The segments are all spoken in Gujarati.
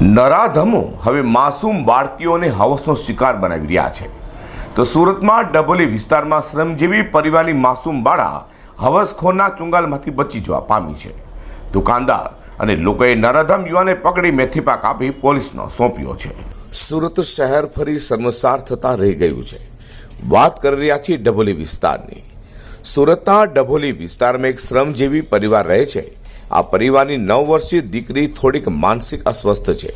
નરાધમો હવે માસૂમ બાળકીઓને હવસનો શિકાર બનાવી રહ્યા છે. તો સુરતમાં ડભોલી વિસ્તારમાં શ્રમજીવી પરિવારની માસૂમ બાળા હવસખોરના ચુંગાલમાંથી બચી જવા પામી છે. દુકાનદાર અને લોકોએ નરાધમ યુવાને પકડી મેથીપાક આપી પોલીસનો સોંપ્યો છે. સુરત શહેર ફરી શર્મસાર થતા રહી ગયું છે. વાત કરી રહ્યા છીએ ડભોલી વિસ્તારની. સુરતના ડભોલી વિસ્તારમાં એક શ્રમજીવી પરિવાર રહે છે. આ પરિવારની નવ વર્ષીય દીકરી થોડીક માનસિક અસ્વસ્થ છે.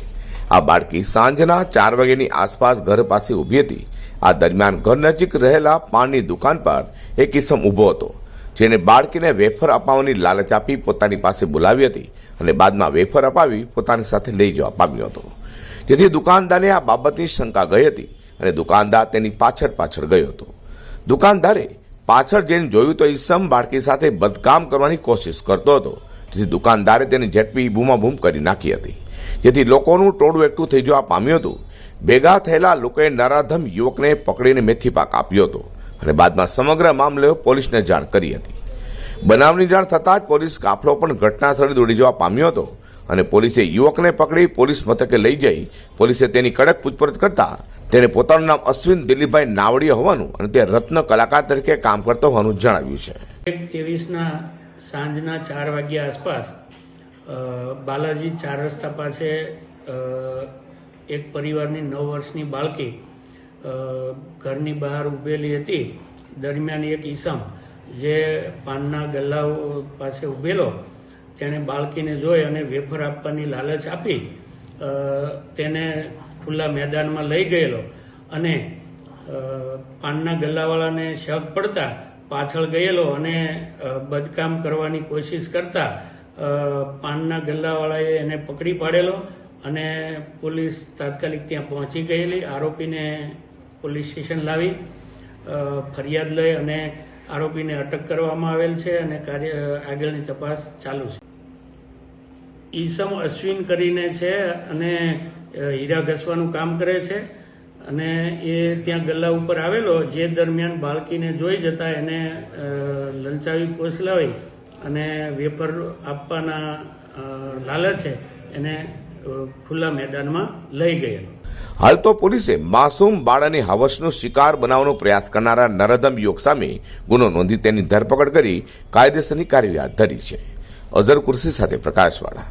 આ બાળકી સાંજના ચાર વાગ્યાની આસપાસ ઘર પાસે ઊભી હતી. આ દરમિયાન ઘર નજીક રહેલા પાનની દુકાન પર એક કિસમ ઊભો હતો, જેને બાળકીને વેફર અપાવવાની લાલચ આપી પોતાની પાસે બોલાવી હતી અને બાદમાં વેફર અપાવી પોતાની સાથે લઈ જવા પામ્યો હતો. જેથી દુકાનદારને આ બાબતની શંકા ગઈ હતી અને દુકાનદાર તેની પાછળ પાછળ ગયો હતો. દુકાનદારે પાછળ જઈને જોયું તો ઈસમ બાળકી સાથે બદકામ કરવાની કોશિશ કરતો હતો. જેથી દુકાનદારે તેને ઝડપી બૂમાબૂમ કરી નાખી હતી. જેથી લોકોનું ટોળું એકઠું થઈ જવા પામ્યું હતું. ભેગા થયેલા લોકોએ નરાધમ યુવકને પકડીને મેથીપાક આપ્યો હતો અને બાદમાં સમગ્ર મામલે પોલીસને જાણ કરી હતી. બનાવની જાણ થતાં જ પોલીસ કાફલો પણ ઘટના સ્થળે દોડી જવા પામ્યો હતો. અને પોલીસે યુવકને પકડી પોલીસ મથકે લઈ જઈ પોલીસે તેની કડક પૂછપરછ કરતા તેને પોતાનું નામ અશ્વિન દિલીપભાઈ નાવડી હોવાનું અને તે રત્ન કલાકાર તરીકે કામ કરતો હોવાનું જણાવ્યું છે. ત્રેવીસના સાંજના ચાર વાગ્યા આસપાસ બાલાજી ચાર રસ્તા પાસે એક પરિવારની નવ વર્ષની બાળકી ઘરની બહાર ઊભેલી હતી. દરમિયાન એક ઈસમ જે પાનના ગલ્લાઓ પાસે ઊભેલો તેણે બાળકીને જોઈ અને વેફર આપવાની લાલચ આપી તેને ખુલ્લા મેદાનમાં લઈ ગયેલો અને પાનના ગલ્લાવાળાને શક પડતા પાછળ ગયેલો અને બદકામ કરવાની કોશિશ કરતા પાનના ગલ્લાવાળાએ એને પકડી પાડેલો અને પોલીસ તાત્કાલિક ત્યાં પહોંચી ગયેલી. આરોપીને પોલીસ સ્ટેશન લાવી ફરિયાદ લઈ અને આરોપીને અટક કરવામાં આવેલ છે અને કાર્ય, આગળની તપાસ ચાલુ છે. ઈસમ અશ્વિન કરીને છે અને હીરા ઘસવાનું કામ કરે છે અને એ ત્યાં ગલ્લા ઉપર આવેલો, જે દરમિયાન બાળકીને જોઈ જતા એને લલચાવી ફોસલાવી અને વેપર આપવાના લાલચે એને ખુલ્લા મેદાનમાં લઈ ગયેલો. હાલ તો પોલીસે માસૂમ બાળાની હવસનો શિકાર બનાવવાનો પ્રયાસ કરનારા નરદમ યુવક સામે ગુનો નોંધી તેની ધરપકડ કરી કાયદેસરની કાર્યવાહી હાથ ધરી છે. અઝર કુર્સી સાથે પ્રકાશવાળા.